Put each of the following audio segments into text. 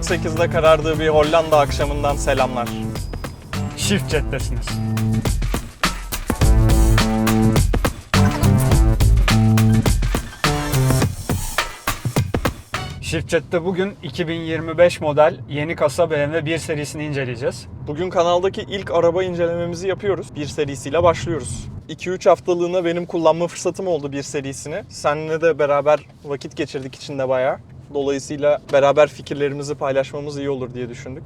21.48'de karardığı bir Hollanda akşamından selamlar. Shift jettesiniz. Shiftjet'te bugün 2025 model yeni kasa BMW 1 serisini inceleyeceğiz. Bugün kanaldaki ilk araba incelememizi yapıyoruz. Bir serisiyle başlıyoruz. 2-3 haftalığına benim kullanma fırsatım oldu bir serisini. Seninle de beraber vakit geçirdik içinde bayağı. Dolayısıyla beraber fikirlerimizi paylaşmamız iyi olur diye düşündük.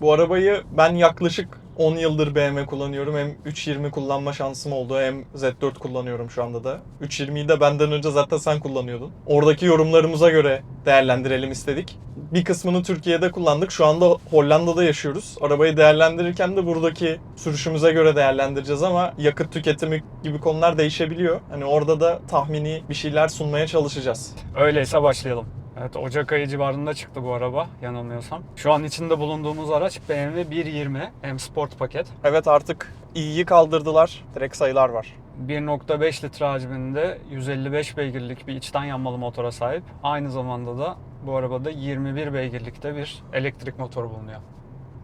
Bu arabayı ben yaklaşık 10 yıldır BMW kullanıyorum. Hem 320 kullanma şansım oldu hem Z4 kullanıyorum şu anda da. 320'yi de benden önce zaten sen kullanıyordun. Oradaki yorumlarımıza göre değerlendirelim istedik. Bir kısmını Türkiye'de kullandık. Şu anda Hollanda'da yaşıyoruz. Arabayı değerlendirirken de buradaki sürüşümüze göre değerlendireceğiz ama yakıt tüketimi gibi konular değişebiliyor. Hani orada da tahmini bir şeyler sunmaya çalışacağız. Öyleyse başlayalım. Evet Ocak ayı civarında çıktı bu araba yanılmıyorsam. Şu an içinde bulunduğumuz araç BMW 120 M Sport paket. Evet artık i'yi kaldırdılar. Direkt sayılar var. 1.5 litre hacminde 155 beygirlik bir içten yanmalı motora sahip. Aynı zamanda da bu arabada 21 beygirlikte bir elektrik motoru bulunuyor.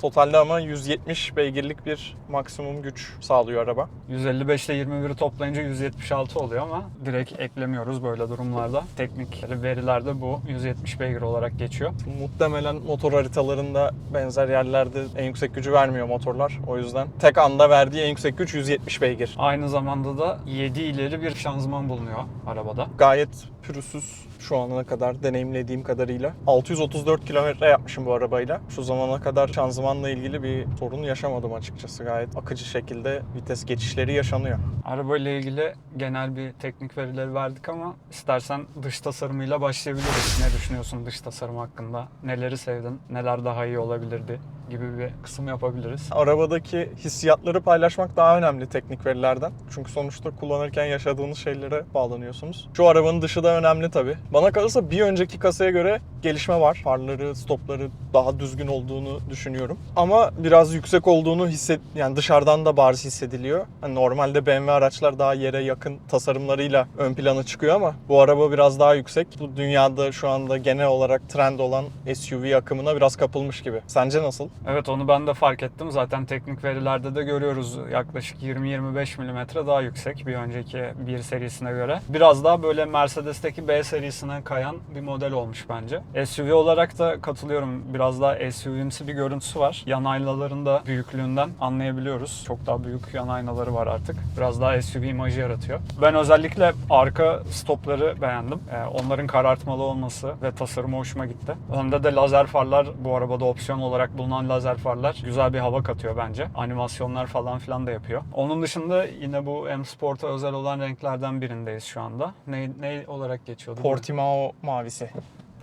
Totalde ama 170 beygirlik bir maksimum güç sağlıyor araba. 155 ile 21'i toplayınca 176 oluyor ama direkt eklemiyoruz böyle durumlarda. Teknik verilerde bu 170 beygir olarak geçiyor. Muhtemelen motor haritalarında benzer yerlerde en yüksek gücü vermiyor motorlar. O yüzden tek anda verdiği en yüksek güç 170 beygir. Aynı zamanda da 7 ileri bir şanzıman bulunuyor arabada. Gayet pürüzsüz şu ana kadar deneyimlediğim kadarıyla. 634 kilometre yapmışım bu arabayla. Şu zamana kadar şanzımanla ilgili bir sorun yaşamadım açıkçası. Gayet akıcı şekilde vites geçişleri yaşanıyor. Arabayla ilgili genel bir teknik verileri verdik ama istersen dış tasarımıyla başlayabiliriz. Ne düşünüyorsun dış tasarım hakkında? Neleri sevdin? Neler daha iyi olabilirdi? Gibi bir kısım yapabiliriz. Arabadaki hissiyatları paylaşmak daha önemli teknik verilerden. Çünkü sonuçta kullanırken yaşadığınız şeylere bağlanıyorsunuz. Şu arabanın dışı da önemli tabii. Bana kalırsa bir önceki kasaya göre gelişme var. Farları, stopları daha düzgün olduğunu düşünüyorum. Ama biraz yüksek olduğunu hisset yani dışarıdan da bariz hissediliyor. Hani normalde BMW araçlar daha yere yakın tasarımlarıyla ön plana çıkıyor ama bu araba biraz daha yüksek. Bu dünyada şu anda genel olarak trend olan SUV akımına biraz kapılmış gibi. Sence nasıl? Evet onu ben de fark ettim. Zaten teknik verilerde de görüyoruz yaklaşık 20-25 mm daha yüksek bir önceki bir serisine göre. Biraz daha böyle Mercedes'teki B serisine kayan bir model olmuş bence. SUV olarak da katılıyorum. Biraz daha SUV'imsi bir görüntüsü var. Yan aynaların da büyüklüğünden anlayabiliyoruz. Çok daha büyük yan aynaları var artık. Biraz daha SUV imajı yaratıyor. Ben özellikle arka stopları beğendim. Ee, onların karartmalı olması ve tasarımı hoşuma gitti. Önde de lazer farlar bu arabada opsiyon olarak bulunan lazer farlar güzel bir hava katıyor bence. Animasyonlar falan filan da yapıyor. Onun dışında yine bu M Sport'a özel olan renklerden birindeyiz şu anda. Ne, ne olarak geçiyordu? Portimao mavisi.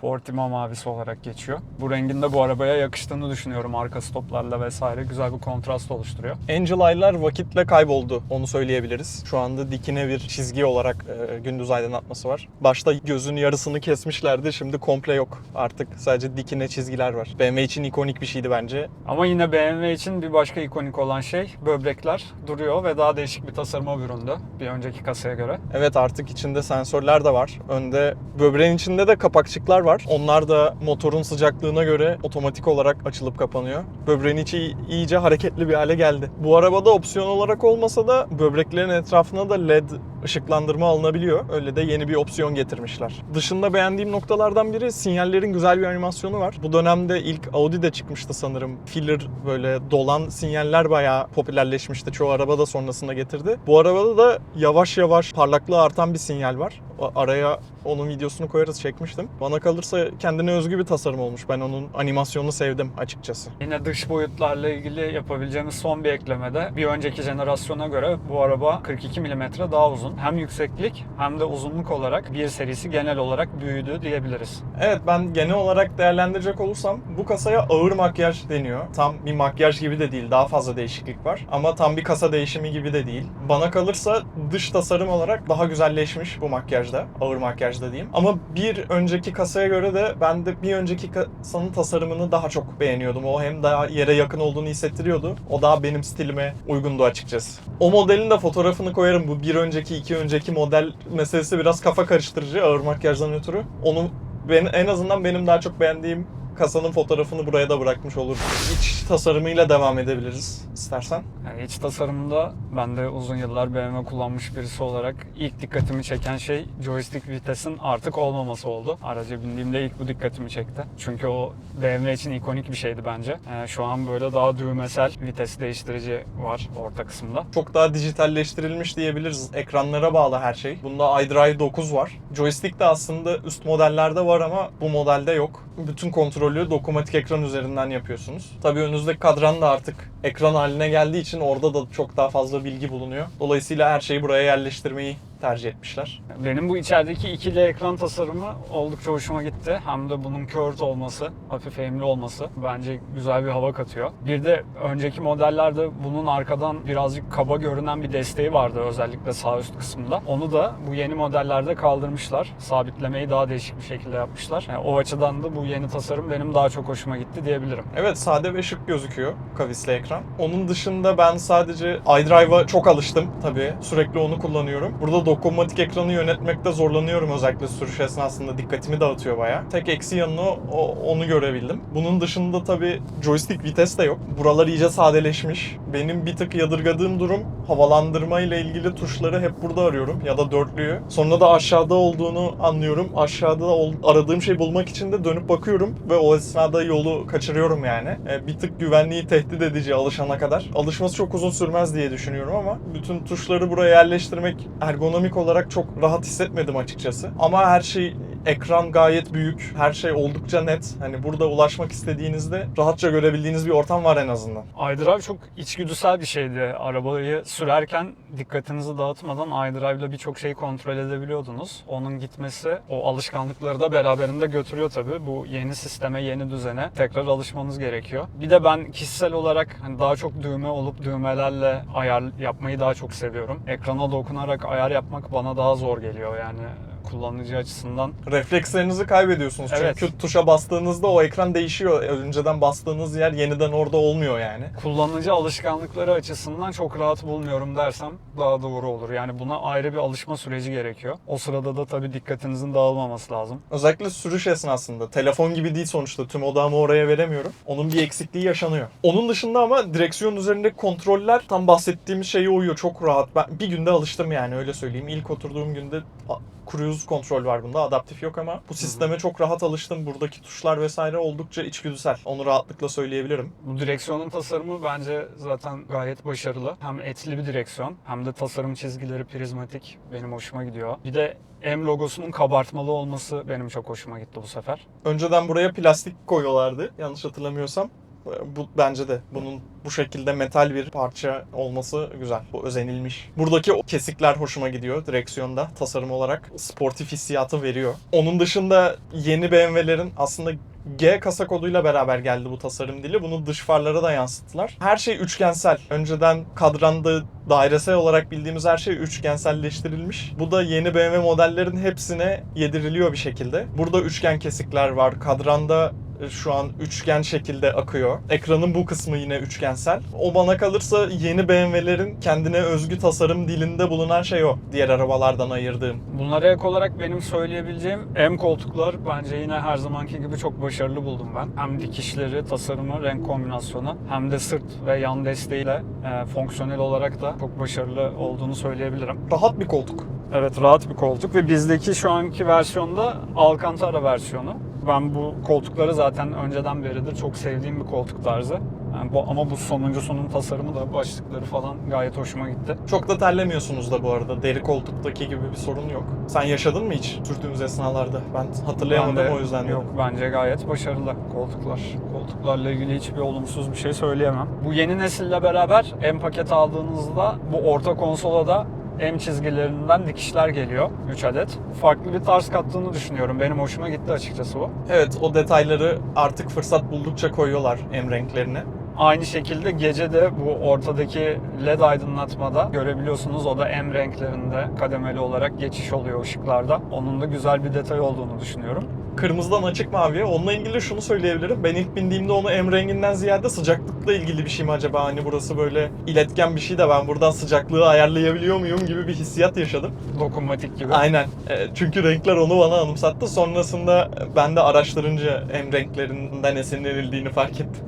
Portimao mavisi olarak geçiyor. Bu rengin de bu arabaya yakıştığını düşünüyorum. Arka stoplarla vesaire güzel bir kontrast oluşturuyor. Angel Eye'lar vakitle kayboldu. Onu söyleyebiliriz. Şu anda dikine bir çizgi olarak e, gündüz aydınlatması var. Başta gözün yarısını kesmişlerdi. Şimdi komple yok. Artık sadece dikine çizgiler var. BMW için ikonik bir şeydi bence. Ama yine BMW için bir başka ikonik olan şey böbrekler duruyor ve daha değişik bir tasarıma büründü bir önceki kasaya göre. Evet artık içinde sensörler de var. Önde böbreğin içinde de kapakçıklar var. Onlar da motorun sıcaklığına göre otomatik olarak açılıp kapanıyor. Böbreğin içi iyice hareketli bir hale geldi. Bu arabada opsiyon olarak olmasa da böbreklerin etrafına da LED ışıklandırma alınabiliyor. Öyle de yeni bir opsiyon getirmişler. Dışında beğendiğim noktalardan biri sinyallerin güzel bir animasyonu var. Bu dönemde ilk Audi'de çıkmıştı sanırım. Filler böyle dolan sinyaller bayağı popülerleşmişti. Çoğu araba da sonrasında getirdi. Bu arabada da yavaş yavaş parlaklığı artan bir sinyal var. Araya onun videosunu koyarız çekmiştim. Bana kalırsa kendine özgü bir tasarım olmuş. Ben onun animasyonunu sevdim açıkçası. Yine dış boyutlarla ilgili yapabileceğimiz son bir eklemede bir önceki jenerasyona göre bu araba 42 mm daha uzun. Hem yükseklik hem de uzunluk olarak bir serisi genel olarak büyüdü diyebiliriz. Evet ben genel olarak değerlendirecek olursam bu kasaya ağır makyaj deniyor. Tam bir makyaj gibi de değil. Daha fazla değişiklik var. Ama tam bir kasa değişimi gibi de değil. Bana kalırsa dış tasarım olarak daha güzelleşmiş bu makyajda. Ağır makyajda diyeyim. Ama bir önceki kasaya göre de ben de bir önceki kasanın tasarımını daha çok beğeniyordum. O hem daha yere yakın olduğunu hissettiriyordu. O daha benim stilime uygundu açıkçası. O modelin de fotoğrafını koyarım. Bu bir önceki, iki önceki model meselesi biraz kafa karıştırıcı ağır makyajdan ötürü. Onu ben, en azından benim daha çok beğendiğim kasanın fotoğrafını buraya da bırakmış oluruz. İç tasarımıyla devam edebiliriz istersen. Yani iç tasarımda ben de uzun yıllar BMW kullanmış birisi olarak ilk dikkatimi çeken şey joystick vitesin artık olmaması oldu. Araca bindiğimde ilk bu dikkatimi çekti. Çünkü o BMW için ikonik bir şeydi bence. Ee, şu an böyle daha düğmesel vites değiştirici var orta kısımda. Çok daha dijitalleştirilmiş diyebiliriz. Ekranlara bağlı her şey. Bunda iDrive 9 var. Joystick de aslında üst modellerde var ama bu modelde yok. Bütün kontrolü dokunmatik ekran üzerinden yapıyorsunuz. Tabii önünüzdeki kadran da artık ekran haline geldiği için orada da çok daha fazla bilgi bulunuyor. Dolayısıyla her şeyi buraya yerleştirmeyi tercih etmişler. Benim bu içerideki ikili ekran tasarımı oldukça hoşuma gitti. Hem de bunun curved olması, hafif eğimli olması bence güzel bir hava katıyor. Bir de önceki modellerde bunun arkadan birazcık kaba görünen bir desteği vardı özellikle sağ üst kısmında. Onu da bu yeni modellerde kaldırmışlar. Sabitlemeyi daha değişik bir şekilde yapmışlar. Yani o açıdan da bu yeni tasarım benim daha çok hoşuma gitti diyebilirim. Evet sade ve şık gözüküyor kavisli ekran. Onun dışında ben sadece iDrive'a çok alıştım tabii. Sürekli onu kullanıyorum. Burada dokunmatik ekranı yönetmekte zorlanıyorum özellikle sürüş esnasında. Dikkatimi dağıtıyor bayağı. Tek eksi yanını o- onu görebildim. Bunun dışında tabii joystick vites de yok. Buralar iyice sadeleşmiş. Benim bir tık yadırgadığım durum havalandırma ile ilgili tuşları hep burada arıyorum ya da dörtlüyü. Sonra da aşağıda olduğunu anlıyorum. Aşağıda ol- aradığım şey bulmak için de dönüp bakıyorum ve o esnada yolu kaçırıyorum yani. E, bir tık güvenliği tehdit edici alışana kadar. Alışması çok uzun sürmez diye düşünüyorum ama bütün tuşları buraya yerleştirmek ergonomik olarak çok rahat hissetmedim açıkçası. Ama her şey ekran gayet büyük. Her şey oldukça net. Hani burada ulaşmak istediğinizde rahatça görebildiğiniz bir ortam var en azından. iDrive çok içgüdüsel bir şeydi. Arabayı sürerken dikkatinizi dağıtmadan iDrive'la birçok şeyi kontrol edebiliyordunuz. Onun gitmesi o alışkanlıkları da beraberinde götürüyor tabii. Bu yeni sisteme, yeni düzene tekrar alışmanız gerekiyor. Bir de ben kişisel olarak hani daha çok düğme olup düğmelerle ayar yapmayı daha çok seviyorum. Ekrana dokunarak ayar yapmak bana daha zor geliyor yani kullanıcı açısından. Reflekslerinizi kaybediyorsunuz. Evet. Çünkü tuşa bastığınızda o ekran değişiyor. Önceden bastığınız yer yeniden orada olmuyor yani. kullanıcı alışkanlıkları açısından çok rahat bulmuyorum dersem daha doğru olur. Yani buna ayrı bir alışma süreci gerekiyor. O sırada da tabii dikkatinizin dağılmaması lazım. Özellikle sürüş esnasında. Telefon gibi değil sonuçta. Tüm odağımı oraya veremiyorum. Onun bir eksikliği yaşanıyor. Onun dışında ama direksiyon üzerindeki kontroller tam bahsettiğimiz şeye uyuyor. Çok rahat. Ben bir günde alıştım yani öyle söyleyeyim. İlk oturduğum günde cruise kontrol var bunda. Adaptif yok ama bu sisteme çok rahat alıştım. Buradaki tuşlar vesaire oldukça içgüdüsel. Onu rahatlıkla söyleyebilirim. Bu direksiyonun tasarımı bence zaten gayet başarılı. Hem etli bir direksiyon hem de tasarım çizgileri prizmatik benim hoşuma gidiyor. Bir de M logosunun kabartmalı olması benim çok hoşuma gitti bu sefer. Önceden buraya plastik koyuyorlardı. Yanlış hatırlamıyorsam. Bu bence de bunun bu şekilde metal bir parça olması güzel. Bu özenilmiş. Buradaki o kesikler hoşuma gidiyor direksiyonda tasarım olarak. Sportif hissiyatı veriyor. Onun dışında yeni BMW'lerin aslında G kasa koduyla beraber geldi bu tasarım dili. Bunu dış farlara da yansıttılar. Her şey üçgensel. Önceden kadranda dairesel olarak bildiğimiz her şey üçgenselleştirilmiş. Bu da yeni BMW modellerin hepsine yediriliyor bir şekilde. Burada üçgen kesikler var. Kadranda şu an üçgen şekilde akıyor. Ekranın bu kısmı yine üçgensel. O bana kalırsa yeni BMW'lerin kendine özgü tasarım dilinde bulunan şey o. Diğer arabalardan ayırdığım. Bunlara ek olarak benim söyleyebileceğim M koltuklar bence yine her zamanki gibi çok başarılı buldum ben. Hem dikişleri, tasarımı, renk kombinasyonu hem de sırt ve yan desteğiyle e, fonksiyonel olarak da çok başarılı olduğunu söyleyebilirim. Rahat bir koltuk. Evet rahat bir koltuk ve bizdeki şu anki versiyonda Alcantara versiyonu. Ben bu koltukları zaten önceden beridir çok sevdiğim bir koltuk tarzı. Yani bu, ama bu sonuncusunun tasarımı da başlıkları falan gayet hoşuma gitti. Çok da terlemiyorsunuz da bu arada. Deri koltuktaki gibi bir sorun yok. Sen yaşadın mı hiç sürdüğümüz esnalarda? Ben hatırlayamadım Ben de- o yüzden. dedim. Yok bence gayet başarılı koltuklar. Koltuklarla ilgili hiçbir olumsuz bir şey söyleyemem. Bu yeni nesille beraber M paket aldığınızda bu orta konsola da M çizgilerinden dikişler geliyor 3 adet. Farklı bir tarz kattığını düşünüyorum. Benim hoşuma gitti açıkçası bu. Evet o detayları artık fırsat buldukça koyuyorlar em renklerine. Aynı şekilde gece de bu ortadaki led aydınlatmada görebiliyorsunuz. O da M renklerinde kademeli olarak geçiş oluyor ışıklarda. Onun da güzel bir detay olduğunu düşünüyorum. Kırmızıdan açık maviye. Onunla ilgili şunu söyleyebilirim. Ben ilk bindiğimde onu M renginden ziyade sıcaklıkla ilgili bir şey mi acaba? Hani burası böyle iletken bir şey de ben buradan sıcaklığı ayarlayabiliyor muyum gibi bir hissiyat yaşadım. Dokunmatik gibi. Aynen. E, Çünkü renkler onu bana anımsattı. Sonrasında ben de araştırınca M renklerinden esinlenildiğini fark ettim.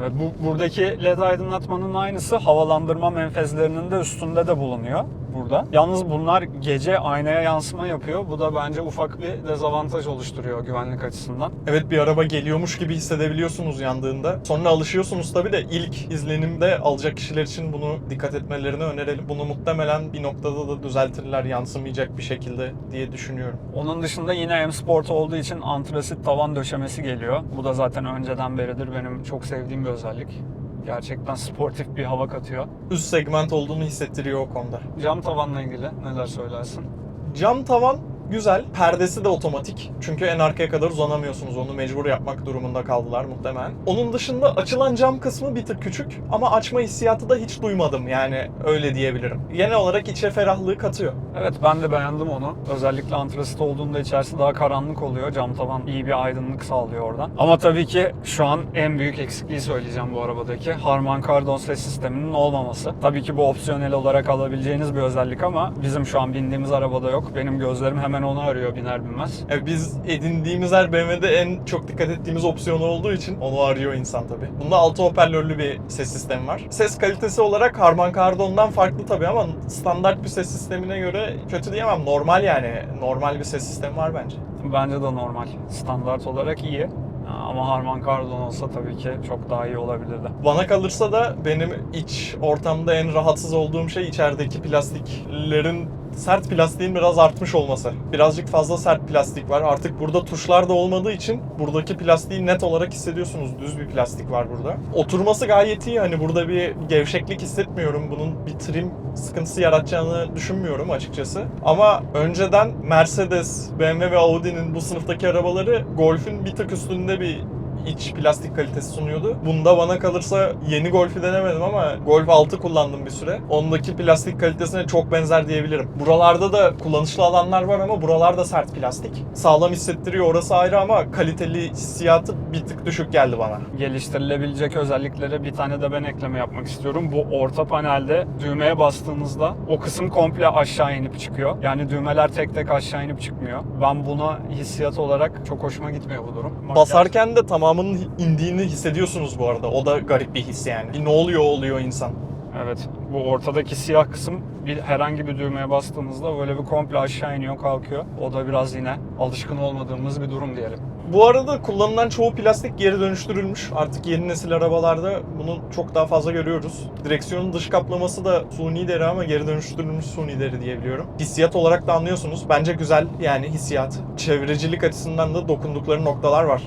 Evet, bu buradaki led aydınlatmanın aynısı havalandırma menfezlerinin de üstünde de bulunuyor burada. Yalnız bunlar gece aynaya yansıma yapıyor. Bu da bence ufak bir dezavantaj oluşturuyor güvenlik açısından. Evet bir araba geliyormuş gibi hissedebiliyorsunuz yandığında. Sonra alışıyorsunuz tabii de ilk izlenimde alacak kişiler için bunu dikkat etmelerini önerelim. Bunu muhtemelen bir noktada da düzeltirler yansımayacak bir şekilde diye düşünüyorum. Onun dışında yine M Sport olduğu için antrasit tavan döşemesi geliyor. Bu da zaten önceden beridir benim çok sevdiğim bir özellik. Gerçekten sportif bir hava katıyor. Üst segment olduğunu hissettiriyor o konuda. Cam tavanla ilgili neler söylersin? Cam tavan güzel. Perdesi de otomatik. Çünkü en arkaya kadar uzanamıyorsunuz. Onu mecbur yapmak durumunda kaldılar muhtemelen. Onun dışında açılan cam kısmı bir tık küçük ama açma hissiyatı da hiç duymadım. Yani öyle diyebilirim. Genel olarak içe ferahlığı katıyor. Evet ben de beğendim onu. Özellikle antrasit olduğunda içerisi daha karanlık oluyor. Cam tavan iyi bir aydınlık sağlıyor oradan. Ama tabii ki şu an en büyük eksikliği söyleyeceğim bu arabadaki. Harman Kardon ses sisteminin olmaması. Tabii ki bu opsiyonel olarak alabileceğiniz bir özellik ama bizim şu an bindiğimiz arabada yok. Benim gözlerim hemen onu arıyor biner binmez. E, biz edindiğimiz her BMW'de en çok dikkat ettiğimiz opsiyon olduğu için onu arıyor insan tabii. Bunda 6 hoparlörlü bir ses sistemi var. Ses kalitesi olarak Harman Kardon'dan farklı tabii ama standart bir ses sistemine göre kötü diyemem. Normal yani. Normal bir ses sistemi var bence. Bence de normal. Standart olarak iyi. Ama Harman Kardon olsa tabii ki çok daha iyi olabilirdi. Bana kalırsa da benim iç ortamda en rahatsız olduğum şey içerideki plastiklerin sert plastiğin biraz artmış olması. Birazcık fazla sert plastik var. Artık burada tuşlar da olmadığı için buradaki plastiği net olarak hissediyorsunuz. Düz bir plastik var burada. Oturması gayet iyi. Hani burada bir gevşeklik hissetmiyorum. Bunun bir trim sıkıntısı yaratacağını düşünmüyorum açıkçası. Ama önceden Mercedes, BMW ve Audi'nin bu sınıftaki arabaları Golf'ün bir tık üstünde bir iç plastik kalitesi sunuyordu. Bunda bana kalırsa yeni Golf'ü denemedim ama Golf 6 kullandım bir süre. Ondaki plastik kalitesine çok benzer diyebilirim. Buralarda da kullanışlı alanlar var ama buralarda sert plastik. Sağlam hissettiriyor orası ayrı ama kaliteli hissiyatı bir tık düşük geldi bana. geliştirilebilecek özelliklere bir tane de ben ekleme yapmak istiyorum. Bu orta panelde düğmeye bastığınızda o kısım komple aşağı inip çıkıyor. Yani düğmeler tek tek aşağı inip çıkmıyor. Ben buna hissiyat olarak çok hoşuma gitmiyor bu durum. Basarken de tamamının indiğini hissediyorsunuz bu arada. O da garip bir his yani. Bir ne oluyor oluyor insan. Evet. Bu ortadaki siyah kısım bir herhangi bir düğmeye bastığımızda böyle bir komple aşağı iniyor kalkıyor. O da biraz yine alışkın olmadığımız bir durum diyelim. Bu arada kullanılan çoğu plastik geri dönüştürülmüş. Artık yeni nesil arabalarda bunu çok daha fazla görüyoruz. Direksiyonun dış kaplaması da suni deri ama geri dönüştürülmüş suni deri diyebiliyorum. Hissiyat olarak da anlıyorsunuz. Bence güzel yani hissiyat. Çevrecilik açısından da dokundukları noktalar var.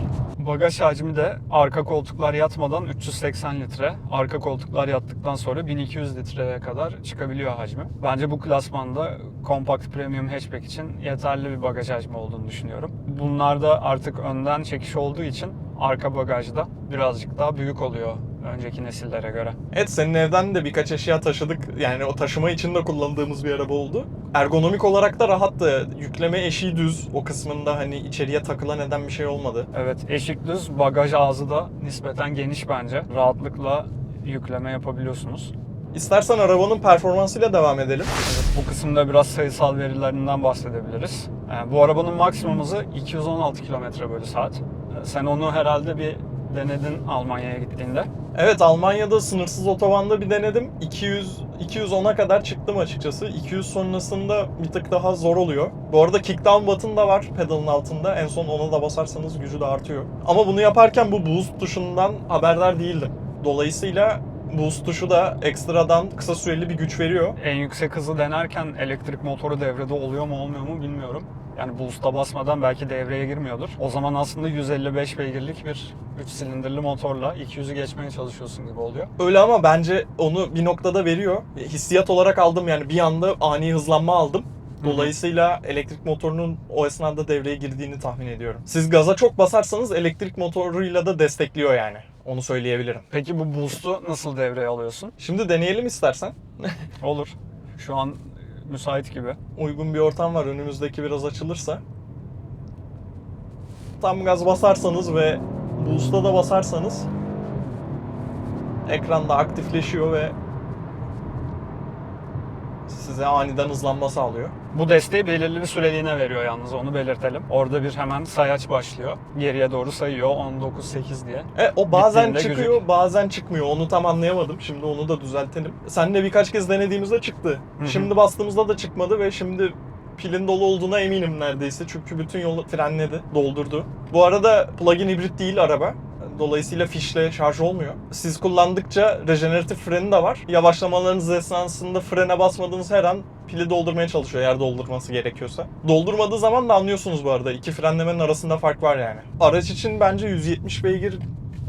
Bagaj hacmi de arka koltuklar yatmadan 380 litre, arka koltuklar yattıktan sonra 1200 litreye kadar çıkabiliyor hacmi. Bence bu klasmanda kompakt premium hatchback için yeterli bir bagaj hacmi olduğunu düşünüyorum. Bunlarda artık önden çekiş olduğu için arka bagajda birazcık daha büyük oluyor önceki nesillere göre. Evet senin evden de birkaç eşya taşıdık. Yani o taşıma için de kullandığımız bir araba oldu. Ergonomik olarak da rahattı. Yükleme eşiği düz. O kısmında hani içeriye takılan eden bir şey olmadı. Evet eşik düz, bagaj ağzı da nispeten geniş bence. Rahatlıkla yükleme yapabiliyorsunuz. İstersen arabanın performansıyla devam edelim. Evet, bu kısımda biraz sayısal verilerinden bahsedebiliriz. Yani bu arabanın maksimum hızı 216 km bölü saat. Sen onu herhalde bir denedin Almanya'ya gittiğinde. Evet Almanya'da sınırsız otobanda bir denedim. 200 210'a kadar çıktım açıkçası. 200 sonrasında bir tık daha zor oluyor. Bu arada kickdown button da var pedalın altında. En son ona da basarsanız gücü de artıyor. Ama bunu yaparken bu boost tuşundan haberdar değildim. Dolayısıyla boost tuşu da ekstradan kısa süreli bir güç veriyor. En yüksek hızı denerken elektrik motoru devrede oluyor mu olmuyor mu bilmiyorum. Yani boost'a basmadan belki devreye girmiyordur. O zaman aslında 155 beygirlik bir 3 silindirli motorla 200'ü geçmeye çalışıyorsun gibi oluyor. Öyle ama bence onu bir noktada veriyor. Hissiyat olarak aldım yani bir anda ani hızlanma aldım. Dolayısıyla elektrik motorunun o esnada devreye girdiğini tahmin ediyorum. Siz gaza çok basarsanız elektrik motoruyla da destekliyor yani. Onu söyleyebilirim. Peki bu boost'u nasıl devreye alıyorsun? Şimdi deneyelim istersen. Olur. Şu an müsait gibi. Uygun bir ortam var önümüzdeki biraz açılırsa. Tam gaz basarsanız ve boost'a da basarsanız ekranda aktifleşiyor ve size aniden hızlanma sağlıyor. Bu desteği belirli bir süreliğine veriyor yalnız onu belirtelim. Orada bir hemen sayaç başlıyor. Geriye doğru sayıyor 19.8 diye. E, o bazen Bittiğinde çıkıyor, gözük. bazen çıkmıyor. Onu tam anlayamadım. Şimdi onu da düzeltelim. Seninle birkaç kez denediğimizde çıktı. Hı hı. Şimdi bastığımızda da çıkmadı ve şimdi pilin dolu olduğuna eminim neredeyse. Çünkü bütün yolu frenledi, doldurdu. Bu arada plug-in hibrit değil araba. Dolayısıyla fişle şarj olmuyor. Siz kullandıkça rejeneratif freni de var. Yavaşlamalarınız esnasında frene basmadığınız her an pili doldurmaya çalışıyor eğer doldurması gerekiyorsa. Doldurmadığı zaman da anlıyorsunuz bu arada. İki frenlemenin arasında fark var yani. Araç için bence 170 beygir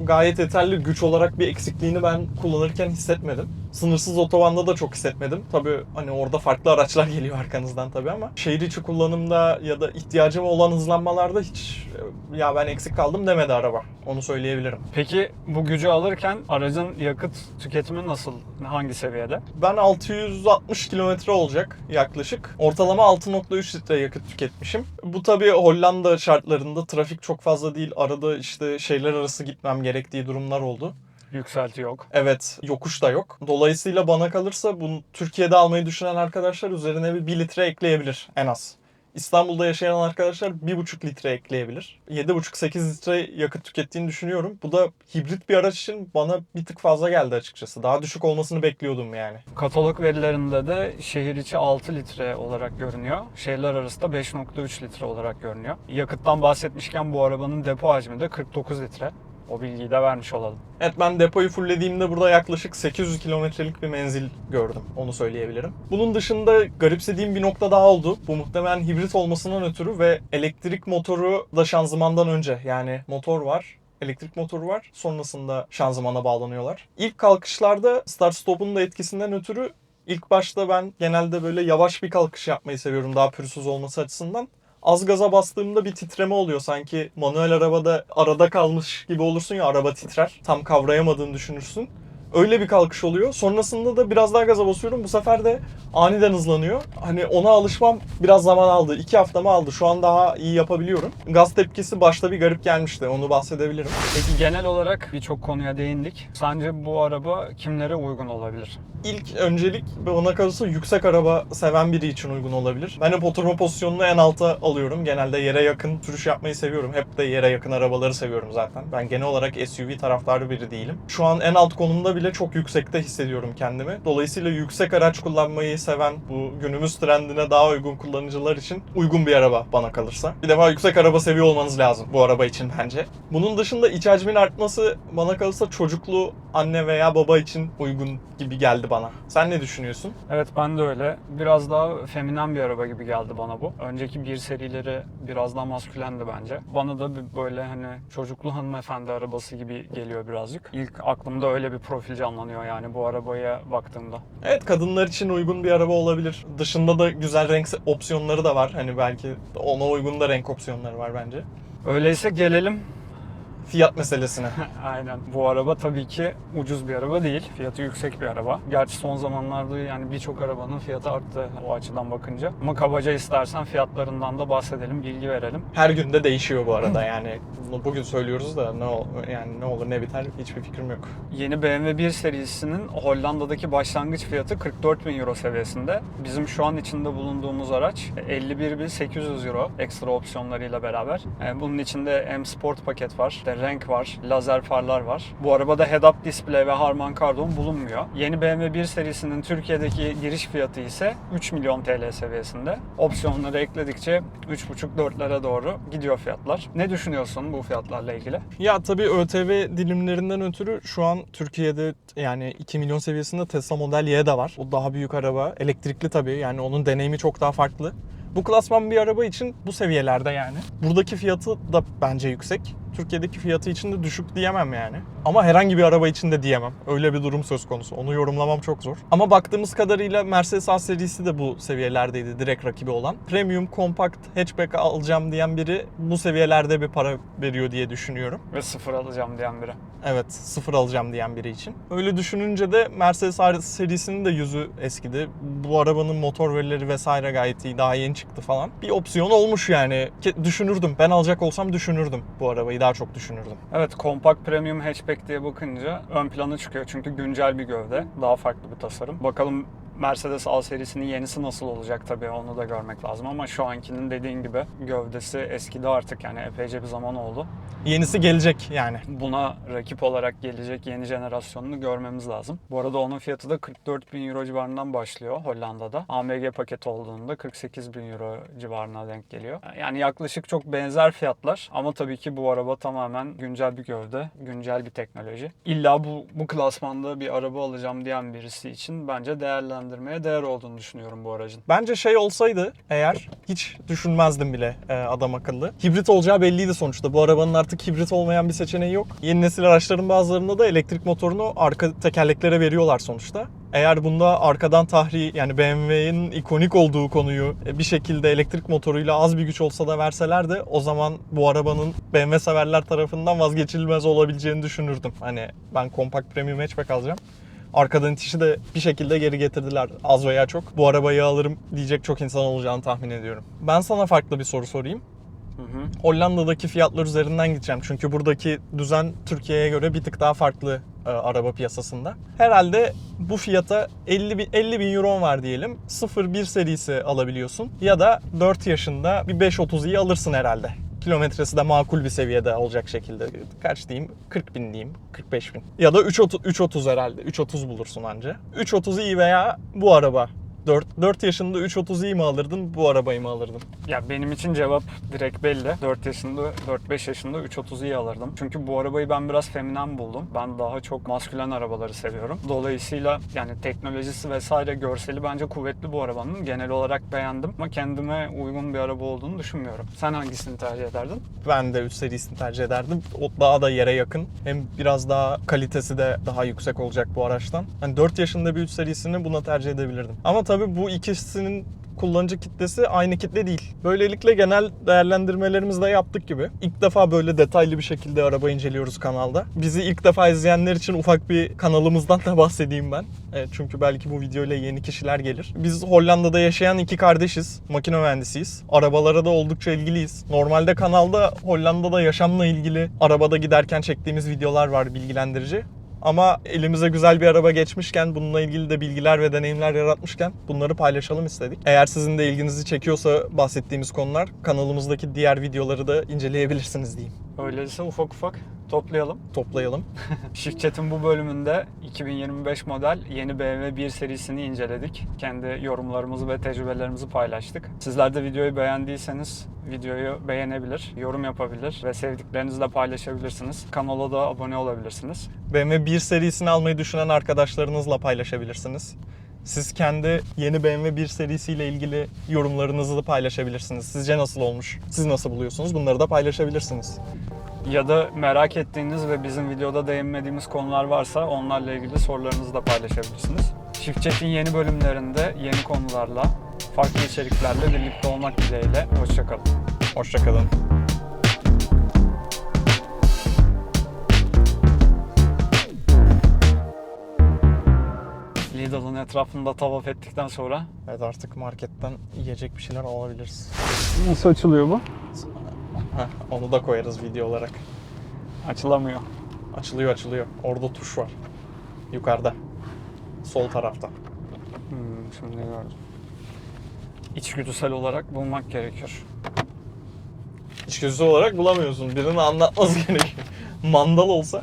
gayet yeterli. Güç olarak bir eksikliğini ben kullanırken hissetmedim. Sınırsız otobanda da çok hissetmedim. Tabii hani orada farklı araçlar geliyor arkanızdan tabii ama şehir içi kullanımda ya da ihtiyacım olan hızlanmalarda hiç e, ya ben eksik kaldım demedi araba. Onu söyleyebilirim. Peki bu gücü alırken aracın yakıt tüketimi nasıl? Hangi seviyede? Ben 660 kilometre olacak yaklaşık. Ortalama 6.3 litre yakıt tüketmişim. Bu tabii Hollanda şartlarında trafik çok fazla değil. Arada işte şehirler arası gitmem gerektiği durumlar oldu. Yükselti yok. Evet, yokuş da yok. Dolayısıyla bana kalırsa bunu Türkiye'de almayı düşünen arkadaşlar üzerine bir 1 litre ekleyebilir en az. İstanbul'da yaşayan arkadaşlar 1,5 litre ekleyebilir. 7,5-8 litre yakıt tükettiğini düşünüyorum. Bu da hibrit bir araç için bana bir tık fazla geldi açıkçası. Daha düşük olmasını bekliyordum yani. Katalog verilerinde de şehir içi 6 litre olarak görünüyor. Şehirler arası da 5.3 litre olarak görünüyor. Yakıttan bahsetmişken bu arabanın depo hacmi de 49 litre. O bilgiyi de vermiş olalım. Evet ben depoyu fullediğimde burada yaklaşık 800 kilometrelik bir menzil gördüm. Onu söyleyebilirim. Bunun dışında garipsediğim bir nokta daha oldu. Bu muhtemelen hibrit olmasından ötürü ve elektrik motoru da şanzımandan önce. Yani motor var. Elektrik motoru var. Sonrasında şanzımana bağlanıyorlar. İlk kalkışlarda start stop'un da etkisinden ötürü ilk başta ben genelde böyle yavaş bir kalkış yapmayı seviyorum daha pürüzsüz olması açısından. Az gaza bastığımda bir titreme oluyor. Sanki manuel arabada arada kalmış gibi olursun ya araba titrer. Tam kavrayamadığını düşünürsün. Öyle bir kalkış oluyor. Sonrasında da biraz daha gaza basıyorum. Bu sefer de aniden hızlanıyor. Hani ona alışmam biraz zaman aldı. İki haftamı aldı. Şu an daha iyi yapabiliyorum. Gaz tepkisi başta bir garip gelmişti. Onu bahsedebilirim. Peki genel olarak birçok konuya değindik. Sence bu araba kimlere uygun olabilir? İlk öncelik bana kalırsa yüksek araba seven biri için uygun olabilir. Ben hep oturma pozisyonunu en alta alıyorum. Genelde yere yakın sürüş yapmayı seviyorum. Hep de yere yakın arabaları seviyorum zaten. Ben genel olarak SUV taraftarı biri değilim. Şu an en alt konumda bile çok yüksekte hissediyorum kendimi. Dolayısıyla yüksek araç kullanmayı seven bu günümüz trendine daha uygun kullanıcılar için uygun bir araba bana kalırsa. Bir defa yüksek araba seviyor olmanız lazım bu araba için bence. Bunun dışında iç hacmin artması bana kalırsa çocuklu anne veya baba için uygun gibi geldi bana. Sen ne düşünüyorsun? Evet ben de öyle. Biraz daha feminen bir araba gibi geldi bana bu. Önceki bir serileri biraz daha maskülendi bence. Bana da böyle hani çocuklu hanımefendi arabası gibi geliyor birazcık. İlk aklımda öyle bir profil canlanıyor yani bu arabaya baktığımda. Evet kadınlar için uygun bir araba olabilir. Dışında da güzel renk opsiyonları da var. Hani belki ona uygun da renk opsiyonları var bence. Öyleyse gelelim Fiyat meselesine. Aynen. Bu araba tabii ki ucuz bir araba değil. Fiyatı yüksek bir araba. Gerçi son zamanlarda yani birçok arabanın fiyatı arttı o açıdan bakınca. Ama kabaca istersen fiyatlarından da bahsedelim, bilgi verelim. Her gün de değişiyor bu arada yani. Bunu bugün söylüyoruz da ne ol- yani ne olur ne biter hiçbir fikrim yok. Yeni BMW 1 serisinin Hollanda'daki başlangıç fiyatı 44 bin euro seviyesinde. Bizim şu an içinde bulunduğumuz araç 51.800 euro ekstra opsiyonlarıyla beraber. E, Bunun içinde M Sport paket var, renk var, lazer farlar var. Bu arabada head-up display ve Harman Kardon bulunmuyor. Yeni BMW 1 serisinin Türkiye'deki giriş fiyatı ise 3 milyon TL seviyesinde. Opsiyonları ekledikçe 3,5-4'lere doğru gidiyor fiyatlar. Ne düşünüyorsun bu fiyatlarla ilgili? Ya tabii ÖTV dilimlerinden ötürü şu an Türkiye'de yani 2 milyon seviyesinde Tesla Model Y de var. O daha büyük araba. Elektrikli tabii yani onun deneyimi çok daha farklı. Bu klasman bir araba için bu seviyelerde yani. Buradaki fiyatı da bence yüksek. Türkiye'deki fiyatı için de düşük diyemem yani. Ama herhangi bir araba için de diyemem. Öyle bir durum söz konusu. Onu yorumlamam çok zor. Ama baktığımız kadarıyla Mercedes A serisi de bu seviyelerdeydi direkt rakibi olan. Premium, kompakt, hatchback alacağım diyen biri bu seviyelerde bir para veriyor diye düşünüyorum. Ve sıfır alacağım diyen biri. Evet, sıfır alacağım diyen biri için. Öyle düşününce de Mercedes A serisinin de yüzü eskidi. Bu arabanın motor verileri vesaire gayet iyi. Daha yeni çıktı falan. Bir opsiyon olmuş yani. Düşünürdüm. Ben alacak olsam düşünürdüm bu arabayı. Daha çok düşünürdüm. Evet, kompakt premium hatchback diye bakınca ön plana çıkıyor. Çünkü güncel bir gövde. Daha farklı bir tasarım. Bakalım Mercedes A serisinin yenisi nasıl olacak tabii onu da görmek lazım ama şu ankinin dediğin gibi gövdesi eskidi artık yani epeyce bir zaman oldu. Yenisi gelecek yani. Buna rakip olarak gelecek yeni jenerasyonunu görmemiz lazım. Bu arada onun fiyatı da 44 bin euro civarından başlıyor Hollanda'da. AMG paket olduğunda 48 bin euro civarına denk geliyor. Yani yaklaşık çok benzer fiyatlar ama tabii ki bu araba tamamen güncel bir gövde, güncel bir teknoloji. İlla bu, bu klasmanda bir araba alacağım diyen birisi için bence değerlendirmeye değer olduğunu düşünüyorum bu aracın. Bence şey olsaydı eğer hiç düşünmezdim bile e, adam akıllı. Hibrit olacağı belliydi sonuçta. Bu arabanın artık hibrit olmayan bir seçeneği yok. Yeni nesil araçların bazılarında da elektrik motorunu arka tekerleklere veriyorlar sonuçta. Eğer bunda arkadan tahri yani BMW'nin ikonik olduğu konuyu e, bir şekilde elektrik motoruyla az bir güç olsa da verseler de o zaman bu arabanın BMW severler tarafından vazgeçilmez olabileceğini düşünürdüm. Hani ben kompakt premium hatchback alacağım. Arkadan itişi de bir şekilde geri getirdiler az veya çok. Bu arabayı alırım diyecek çok insan olacağını tahmin ediyorum. Ben sana farklı bir soru sorayım. Hı hı. Hollanda'daki fiyatlar üzerinden gideceğim. Çünkü buradaki düzen Türkiye'ye göre bir tık daha farklı e, araba piyasasında. Herhalde bu fiyata 50 bin, 50 bin euro var diyelim. 01 serisi alabiliyorsun. Ya da 4 yaşında bir 530'u alırsın herhalde. Kilometresi de makul bir seviyede olacak şekilde. Kaç diyeyim? 40 bin diyeyim. 45 bin. Ya da 330, 330 herhalde. 330 bulursun anca. 330 iyi veya bu araba. 4, 4 yaşında 330 iyi mi alırdın, bu arabayı mı alırdın? Ya benim için cevap direkt belli. 4 yaşında, 4-5 yaşında 330'u alırdım. Çünkü bu arabayı ben biraz feminen buldum. Ben daha çok maskülen arabaları seviyorum. Dolayısıyla yani teknolojisi vesaire görseli bence kuvvetli bu arabanın. Genel olarak beğendim ama kendime uygun bir araba olduğunu düşünmüyorum. Sen hangisini tercih ederdin? Ben de 3 serisini tercih ederdim. O daha da yere yakın. Hem biraz daha kalitesi de daha yüksek olacak bu araçtan. Hani 4 yaşında bir 3 serisini buna tercih edebilirdim. Ama tabii bu ikisinin kullanıcı kitlesi aynı kitle değil. Böylelikle genel değerlendirmelerimizi de yaptık gibi. İlk defa böyle detaylı bir şekilde araba inceliyoruz kanalda. Bizi ilk defa izleyenler için ufak bir kanalımızdan da bahsedeyim ben. Evet, çünkü belki bu videoyla yeni kişiler gelir. Biz Hollanda'da yaşayan iki kardeşiz. Makine mühendisiyiz. Arabalara da oldukça ilgiliyiz. Normalde kanalda Hollanda'da yaşamla ilgili arabada giderken çektiğimiz videolar var bilgilendirici. Ama elimize güzel bir araba geçmişken, bununla ilgili de bilgiler ve deneyimler yaratmışken bunları paylaşalım istedik. Eğer sizin de ilginizi çekiyorsa bahsettiğimiz konular kanalımızdaki diğer videoları da inceleyebilirsiniz diyeyim. Öyleyse ufak ufak toplayalım. Toplayalım. Şirketin bu bölümünde 2025 model yeni BMW 1 serisini inceledik. Kendi yorumlarımızı ve tecrübelerimizi paylaştık. Sizler de videoyu beğendiyseniz videoyu beğenebilir, yorum yapabilir ve sevdiklerinizle paylaşabilirsiniz. Kanala da abone olabilirsiniz. BMW 1 serisini almayı düşünen arkadaşlarınızla paylaşabilirsiniz. Siz kendi yeni BMW 1 serisiyle ilgili yorumlarınızı da paylaşabilirsiniz. Sizce nasıl olmuş? Siz nasıl buluyorsunuz? Bunları da paylaşabilirsiniz. Ya da merak ettiğiniz ve bizim videoda değinmediğimiz konular varsa onlarla ilgili sorularınızı da paylaşabilirsiniz. Çift Chat'in yeni bölümlerinde yeni konularla, farklı içeriklerle birlikte olmak dileğiyle. Hoşçakalın. Hoşçakalın. Lidl'ın etrafında tavaf ettikten sonra Evet artık marketten yiyecek bir şeyler alabiliriz. Nasıl açılıyor bu? Heh, onu da koyarız video olarak. Açılamıyor. Açılıyor açılıyor. Orada tuş var. Yukarıda. Sol tarafta. Hmm, şimdi gördüm. İçgüdüsel olarak bulmak gerekiyor. İçgüdüsü olarak bulamıyorsun. Birinin anlatması gerekiyor. Mandal olsa